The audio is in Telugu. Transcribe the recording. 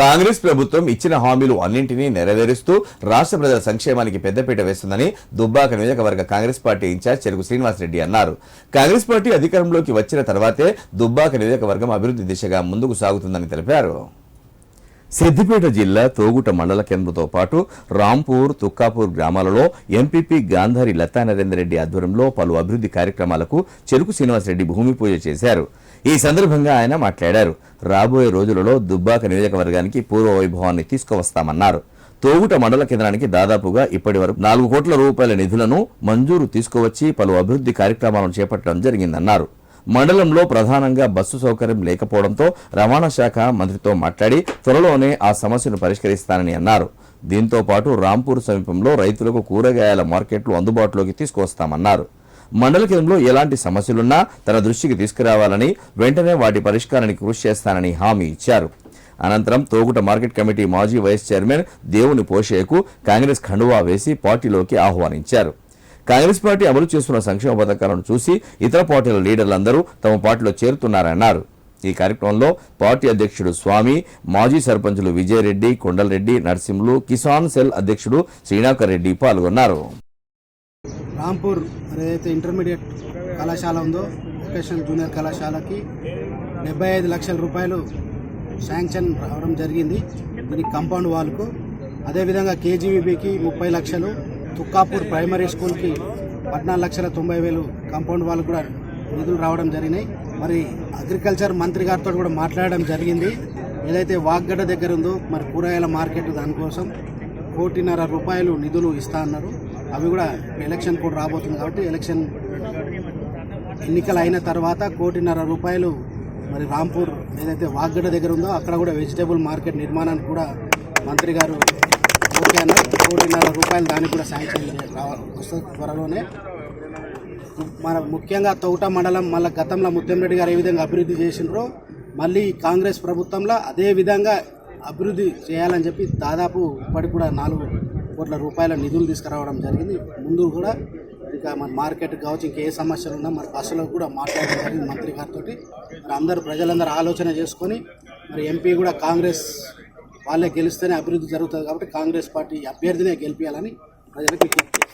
కాంగ్రెస్ ప్రభుత్వం ఇచ్చిన హామీలు అన్నింటినీ నెరవేరుస్తూ రాష్ట్ర ప్రజల సంక్షేమానికి పెద్దపీట వేస్తుందని దుబ్బాక నియోజకవర్గ కాంగ్రెస్ పార్టీ ఇన్ఛార్జ్ చెరుకు శ్రీనివాసరెడ్డి అన్నారు. కాంగ్రెస్ పార్టీ అధికారంలోకి వచ్చిన తర్వాతే దుబ్బాక నియోజకవర్గం అభివృద్ధి దిశగా ముందుకు సాగుతుందని తెలిపారు. సిద్దిపేట జిల్లా తోగుట మండల కేంద్రంతో పాటు రాంపూర్ తుక్కాపూర్ గ్రామాలలో ఎంపీపీ గాంధారి లతా నరేందర్ రెడ్డి ఆధ్వర్యంలో పలు అభివృద్ధి కార్యక్రమాలకు చెరుకు శ్రీనివాసరెడ్డి భూమి పూజ చేశారు. ఈ సందర్భంగా ఆయన మాట్లాడారు. రాబోయే రోజులలో దుబ్బాక నియోజకవర్గానికి పూర్వ వైభవాన్ని తీసుకువస్తామన్నారు. తోగుట మండల కేంద్రానికి దాదాపుగా ఇప్పటి వరకు నాలుగు కోట్ల రూపాయల నిధులను మంజూరు తీసుకువచ్చి పలు అభివృద్ధి కార్యక్రమాలను చేపట్టడం జరిగిందన్నారు. మండలంలో ప్రధానంగా బస్సు సౌకర్యం లేకపోవడంతో రవాణా శాఖ మంత్రితో మాట్లాడి త్వరలోనే ఆ సమస్యను పరిష్కరిస్తానని అన్నారు. దీంతో పాటు రాంపూర్ సమీపంలో రైతులకు కూరగాయల మార్కెట్లు అందుబాటులోకి తీసుకొస్తామన్నారు మండల కేంద్రంలో ఎలాంటి సమస్యలున్నా తన దృష్టికి తీసుకురావాలని వెంటనే వాటి పరిష్కారానికి కృషి చేస్తానని హామీ ఇచ్చారు. అనంతరం తోగుట మార్కెట్ కమిటీ మాజీ వైస్ చైర్మన్ దేవుని పోషేకు కాంగ్రెస్ ఖండువా వేసి పార్టీలోకి ఆహ్వానించారు. కాంగ్రెస్ పార్టీ అమలు చేస్తున్న సంక్షేమ పథకాలను చూసి ఇతర పార్టీల లీడర్లందరూ తమ పార్టీలో చేరుతున్నారన్నారు. ఈ కార్యక్రమంలో పార్టీ అధ్యక్షుడు స్వామి మాజీ సర్పంచులు విజయరెడ్డి కొండలరెడ్డి నర్సింహులు కిసాన్ సెల్ అధ్యక్షుడు శ్రీనాకర్ రెడ్డి పాల్గొన్నారు. రాంపూర్ ఏదైతే ఇంటర్మీడియట్ కళాశాల ఉందో వొకేషనల్ జూనియర్ కళాశాలకి డెబ్బై ఐదు లక్షల రూపాయలు శాంక్షన్ రావడం జరిగింది. దీనికి కంపౌండ్ వాల్కు. అదేవిధంగా కేజీవీబీకి ముప్పై లక్షలు తుక్కాపూర్ ప్రైమరీ స్కూల్కి పద్నాలుగు లక్షల తొంభై వేలు కాంపౌండ్ వాళ్ళు కూడా నిధులు రావడం జరిగినాయి. మరి అగ్రికల్చర్ మంత్రి గారితో కూడా మాట్లాడడం జరిగింది. ఏదైతే వాగ్గడ్డ దగ్గర ఉందో మరి కూరగాయల మార్కెట్ దానికోసం కోటిన్నర రూపాయలు నిధులు ఇస్తా అన్నారు. అవి కూడా ఎలక్షన్ కూడా రాబోతుంది కాబట్టి ఎలక్షన్ ఎన్నికలు అయిన తర్వాత కోటిన్నర రూపాయలు మరి రాంపూర్ ఏదైతే వాగ్గడ్డ దగ్గర ఉందో అక్కడ కూడా వెజిటేబుల్ మార్కెట్ నిర్మాణానికి కూడా మంత్రి గారు ఓకే కోటిన్నర రూపాయలు దానికి కూడా శాంక్షన్ రావాలి వస్తుంది త్వరలోనే. మన ముఖ్యంగా తౌట మండలం మళ్ళీ గతంలో ముత్యంరెడ్డి గారు ఏ విధంగా అభివృద్ధి చేసినారో మళ్ళీ కాంగ్రెస్ ప్రభుత్వంలో అదే విధంగా అభివృద్ధి చేయాలని చెప్పి దాదాపు ఇప్పటికి కూడా నాలుగు కోట్ల రూపాయల నిధులు తీసుకురావడం జరిగింది. ముందు కూడా ఇంకా మన మార్కెట్ కావచ్చు ఇంకే సమస్యలు ఉన్నా మరి బస్సులో కూడా మాట్లాడడం జరిగింది మంత్రి గారితో మరి అందరూ ప్రజలందరూ ఆలోచన చేసుకొని మరి ఎంపీ కూడా కాంగ్రెస్ వాళ్ళే గెలిస్తేనే అభివృద్ధి జరుగుతుంది కాబట్టి కాంగ్రెస్ పార్టీ అభ్యర్థినే గెలిపించాలని ప్రజలకు విజ్ఞప్తి